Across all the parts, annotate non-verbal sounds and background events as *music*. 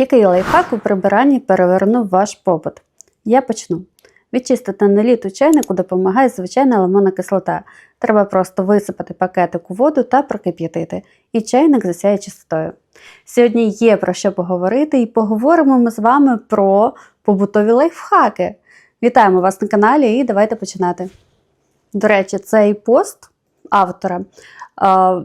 Який лайфхак у прибиранні перевернув ваш побут? Я почну. Відчистити наліт у чайнику допомагає звичайна лимонна кислота. Треба просто висипати пакетик у воду та прокип'ятити, і чайник засяє чистотою. Сьогодні є про що поговорити, і поговоримо ми з вами про побутові лайфхаки. Вітаємо вас на каналі і давайте починати. До речі, цей пост автора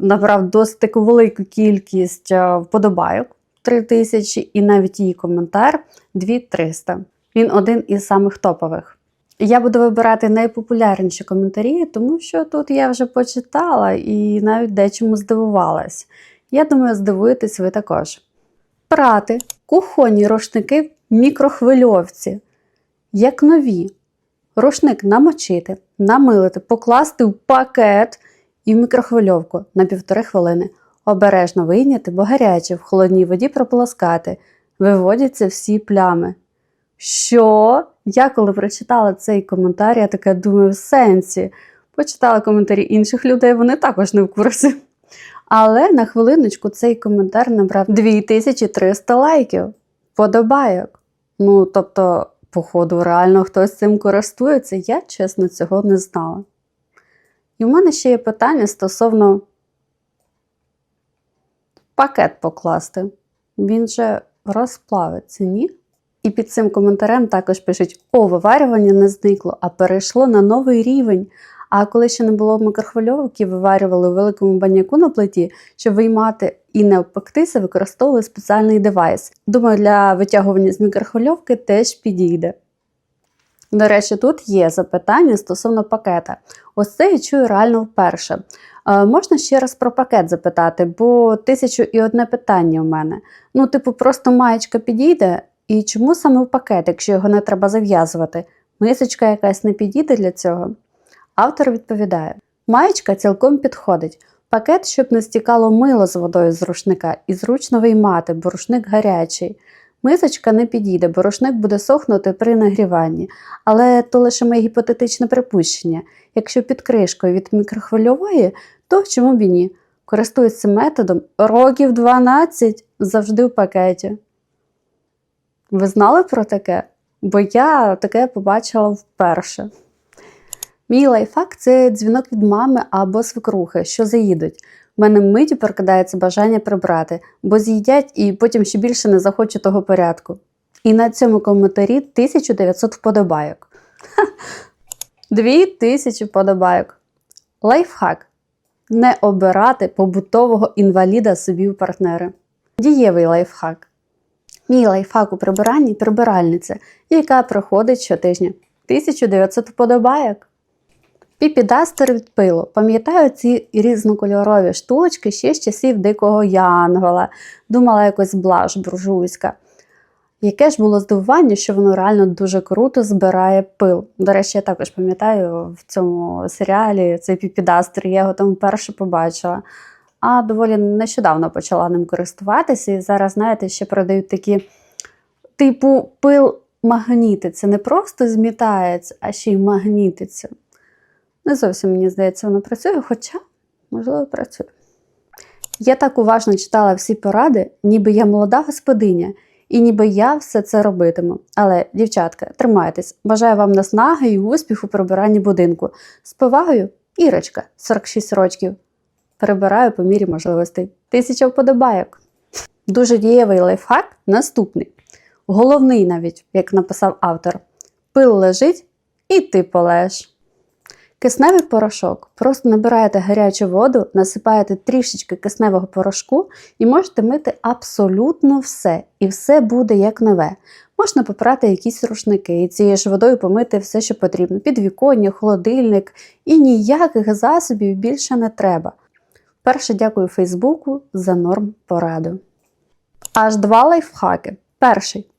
набрав досить таку велику кількість вподобайок. 3 тисячі, і навіть її коментар 2300. Він один із самих топових. Я буду вибирати найпопулярніші коментарі, тому що тут я вже почитала і навіть дечому здивувалась. Я думаю, здивуєтесь ви також. Прати, кухонні рушники в мікрохвильовці, як нові. Рушник намочити, намилити, покласти в пакет і в мікрохвильовку на півтори хвилини. Обережно вийняти, бо гаряче, в холодній воді прополоскати. Виводяться всі плями. Що? Я коли прочитала цей коментар, я таке думаю, в сенсі. Почитала коментарі інших людей, вони також не в курсі. Але на хвилиночку цей коментар набрав 2300 лайків, подобайок. Ну, тобто, походу, реально хтось цим користується, я чесно цього не знала. І в мене ще є питання стосовно пакет покласти. Він же розплавиться, ні? І під цим коментарем також пишуть: о, виварювання не зникло, а перейшло на новий рівень. А коли ще не було мікрохвильовки, виварювали у великому баняку на плиті, щоб виймати і не обпектися, використовували спеціальний девайс. Думаю, для витягування з мікрохвильовки теж підійде. До речі, тут є запитання стосовно пакета. Ось це я чую реально вперше. Е, можна ще раз про пакет запитати, бо тисячу і одне питання у мене. Ну, типу, просто маєчка підійде, і чому саме в пакет, якщо його не треба зав'язувати? Мисочка якась не підійде для цього? Автор відповідає: маєчка цілком підходить. Пакет, щоб не стікало мило з водою з рушника, і зручно виймати, бо рушник гарячий. Мисочка не підійде, бо рушник буде сохнути при нагріванні, але то лише моє гіпотетичне припущення. Якщо під кришкою від мікрохвильової, то чому б і ні? Користуюсь методом років 12 завжди в пакеті. Ви знали про таке? Бо я таке побачила вперше. Мій лайфхак це дзвінок від мами або свекрухи, що заїдуть. У мене миті прокидається бажання прибрати, бо з'їдять і потім ще більше не захочу того порядку. І на цьому коментарі 1900 вподобайок. *laughs* Ха! 2000 вподобайок. Лайфхак. Не обирати побутового інваліда собі в партнери. Дієвий лайфхак. Мій лайфхак у прибиранні прибиральниця, яка проходить щотижня. 1900 вподобайок. Піпідастер від пилу. Пам'ятаю ці різнокольорові штучки ще з часів дикого янгола. Думала якось блаж буржуйська. Яке ж було здивування, що воно реально дуже круто збирає пил. До речі, я також пам'ятаю в цьому серіалі цей піпідастер, я його там вперше побачила. А доволі нещодавно почала ним користуватися. І зараз, знаєте, ще продають такі типу пил магнітиться. Не просто змітається, а ще й магнітиться. Не зовсім мені здається, воно працює, хоча, можливо, працює. Я так уважно читала всі поради, ніби я молода господиня, і ніби я все це робитиму. Але, дівчатка, тримайтесь, бажаю вам наснаги і успіху у прибиранні будинку. З повагою, Ірочка, 46 років. Перебираю по мірі можливостей. Тисяча вподобайок. Дуже дієвий лайфхак наступний. Головний навіть, як написав автор: пил лежить і ти полеж. Кисневий порошок. Просто набираєте гарячу воду, насипаєте трішечки кисневого порошку і можете мити абсолютно все. І все буде як нове. Можна попрати якісь рушники і цією ж водою помити все, що потрібно. Підвіконня, холодильник і ніяких засобів більше не треба. Перше дякую Фейсбуку за норм пораду. Аж два лайфхаки. Перший.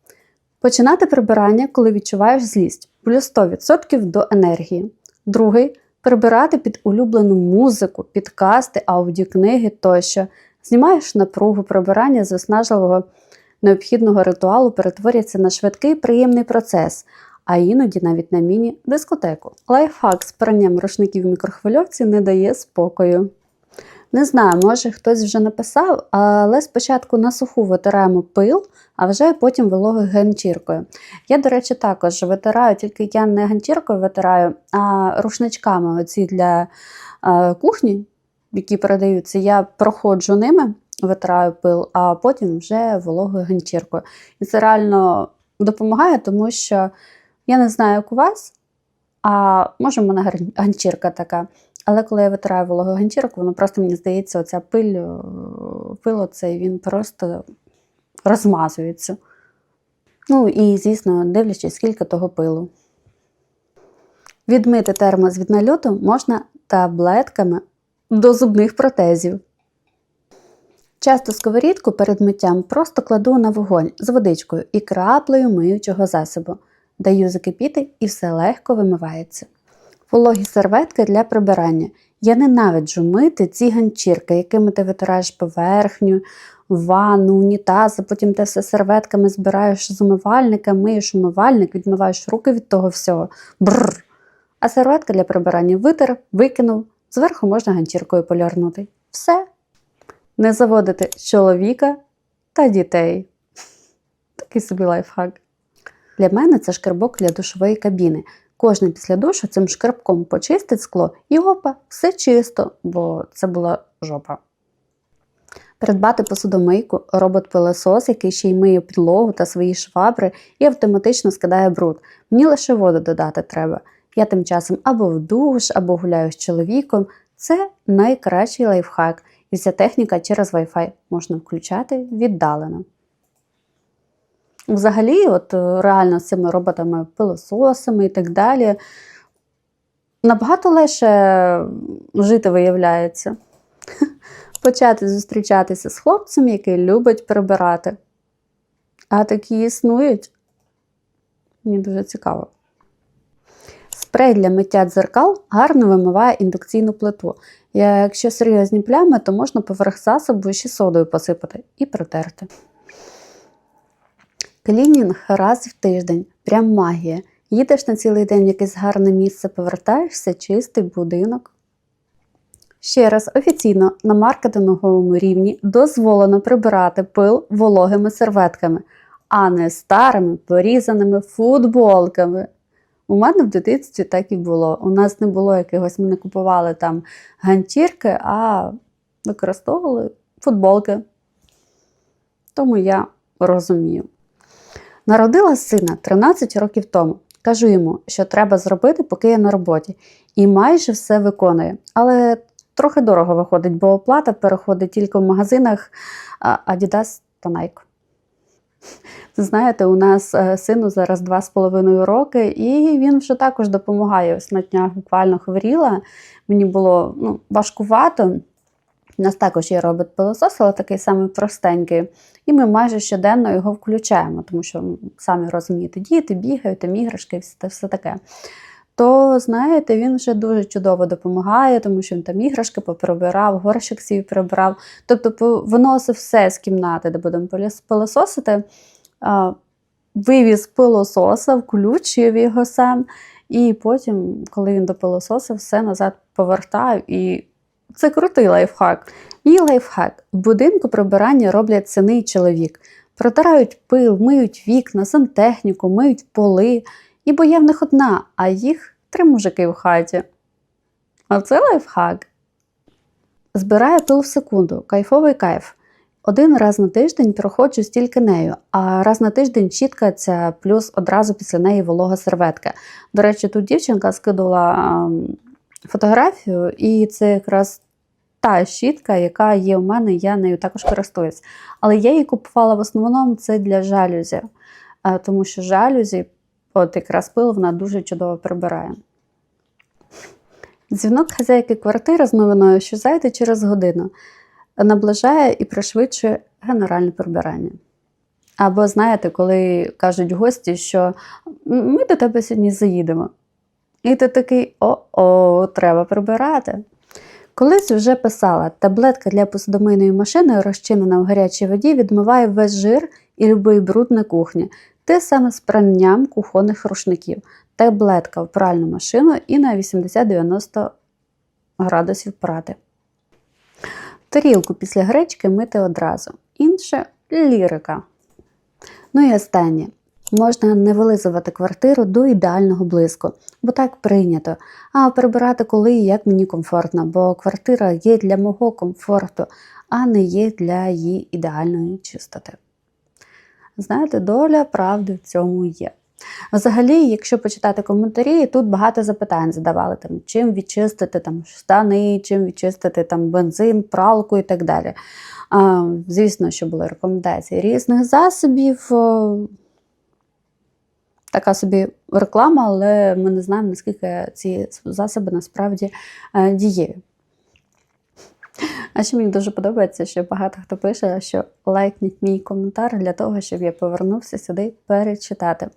Починати прибирання, коли відчуваєш злість, плюс 100% до енергії. Другий прибирати під улюблену музику, підкасти, аудіокниги тощо. Знімаєш напругу прибирання з виснажливого необхідного ритуалу перетворюється на швидкий приємний процес, а іноді навіть на міні-дискотеку. Лайфхак з пранням рушників в мікрохвильовці не дає спокою. Не знаю, може хтось вже написав, але спочатку на суху витираємо пил, а вже потім вологою ганчіркою. Я, до речі, також витираю, тільки я не ганчіркою витираю, а рушничками оці для е, кухні, які передаються, я проходжу ними, витираю пил, а потім вже вологою ганчіркою. І це реально допомагає, тому що я не знаю, як у вас, а може в мене ганчірка така. Але коли я витираю вологою ганчірку, воно просто мені здається, оця пиль, е, пил оцей, він просто розмазується. Ну і, звісно, дивлячись, скільки того пилу. Відмити термос від нальоту можна таблетками до зубних протезів. Часто сковорідку перед миттям просто кладу на вогонь з водичкою і краплею миючого засобу. Даю закипіти і все легко вимивається. Вологі серветки для прибирання. Я ненавиджу мити ці ганчірки, якими ти витираєш поверхню, ванну, унітаз, а потім ти все серветками збираєш з умивальника, миєш умивальник, відмиваєш руки від того всього. Бррр. А серветка для прибирання витер, викинув, зверху можна ганчіркою полярнути. Все. Не заводити чоловіка та дітей. Такий собі лайфхак. Для мене це шкарбок для душової кабіни. Кожен після душу цим шкарбком почистить скло і опа, все чисто, бо це була жопа. Придбати посудомийку, робот-пилосос, який ще й миє підлогу та свої швабри і автоматично скидає бруд. Мені лише воду додати треба. Я тим часом або в душ, або гуляю з чоловіком. Це найкращий лайфхак, і вся техніка через Wi-Fi можна включати віддалено. Взагалі, от е, реально з цими роботами, пилососами і так далі, набагато легше жити виявляється. *laughs* Почати зустрічатися з хлопцем, який любить прибирати. А такі існують. Мені дуже цікаво. Спрей для миття дзеркал гарно вимиває індукційну плиту. Якщо серйозні плями, то можна поверх засобу ще содою посипати і протерти. Клінінг раз в тиждень. Прям магія. Їдеш на цілий день в якесь гарне місце, повертаєшся, чистий будинок. Ще раз офіційно на маркетинговому рівні дозволено прибирати пил вологими серветками, а не старими порізаними футболками. У мене в дитинстві так і було. У нас не було якогось, ми не купували там ганчірки, а використовували футболки. Тому я розумію. Народила сина 13 років тому. Кажу йому, що треба зробити, поки я на роботі. І майже все виконує. Але трохи дорого виходить, бо оплата переходить тільки в магазинах Adidas та Nike. Знаєте, у нас е, сину зараз 2,5 роки, і він вже також допомагає. Ось на днях буквально хворіла. Мені було ну, важкувато. У нас також є робот пилосос, але такий самий простенький. І ми майже щоденно його включаємо, тому що самі розумієте, діти бігають, там іграшки, все, все таке. То, знаєте, він вже дуже чудово допомагає, тому що він там іграшки поприбирав, горщик свій прибрав. Тобто виносив все з кімнати, де будемо пилососити, вивіз пилососа, включив його сам, і потім, коли він допилососив, все назад повертав. і це крутий лайфхак. Мій лайфхак. В будинку прибирання роблять сини і чоловік. Протирають пил, миють вікна, сантехніку, миють поли. І бо я в них одна, а їх три мужики в хаті. А це лайфхак. Збираю пил в секунду, кайфовий кайф. Один раз на тиждень проходжу стільки нею, а раз на тиждень чіткається, плюс одразу після неї волога серветка. До речі, тут дівчинка скидала фотографію, і це якраз та щітка, яка є у мене, я нею також користуюсь. Але я її купувала в основному це для жалюзі, тому що жалюзі, от якраз пил, вона дуже чудово прибирає. Дзвінок хазяйки квартири з новиною, що зайде через годину, наближає і пришвидшує генеральне прибирання. Або, знаєте, коли кажуть гості, що ми до тебе сьогодні заїдемо. І ти такий о-о, треба прибирати. Колись вже писала, таблетка для посудомийної машини, розчинена в гарячій воді, відмиває весь жир і любий бруд на кухні. Те саме з пранням кухонних рушників. Таблетка в пральну машину і на 80-90 градусів прати. Тарілку після гречки мити одразу. Інше лірика. Ну і останнє. Можна не вилизувати квартиру до ідеального блиску, бо так прийнято. А прибирати коли і як мені комфортно, бо квартира є для мого комфорту, а не є для її ідеальної чистоти. Знаєте, доля правди в цьому є. Взагалі, якщо почитати коментарі, тут багато запитань задавали, там, чим відчистити там, штани, чим відчистити там, бензин, пралку і так далі. А, звісно, що були рекомендації різних засобів. Така собі реклама, але ми не знаємо, наскільки ці засоби насправді е, дієві. А ще мені дуже подобається, що багато хто пише, що лайкніть мій коментар для того, щоб я повернувся сюди перечитати.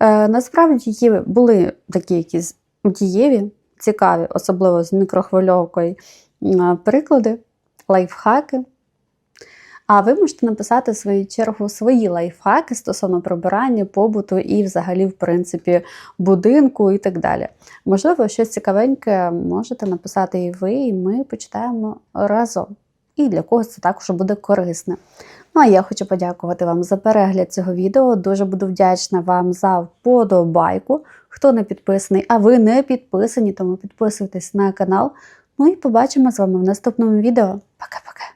Е, насправді є, були такі якісь дієві, цікаві, особливо з мікрохвильовкою е, приклади, лайфхаки. А ви можете написати в свою чергу свої лайфхаки стосовно прибирання, побуту і, взагалі, в принципі, будинку і так далі. Можливо, щось цікавеньке можете написати і ви, і ми почитаємо разом. І для когось це також буде корисне. Ну а я хочу подякувати вам за перегляд цього відео. Дуже буду вдячна вам за вподобайку. Хто не підписаний, а ви не підписані, тому підписуйтесь на канал. Ну і побачимо з вами в наступному відео. Пока-пока!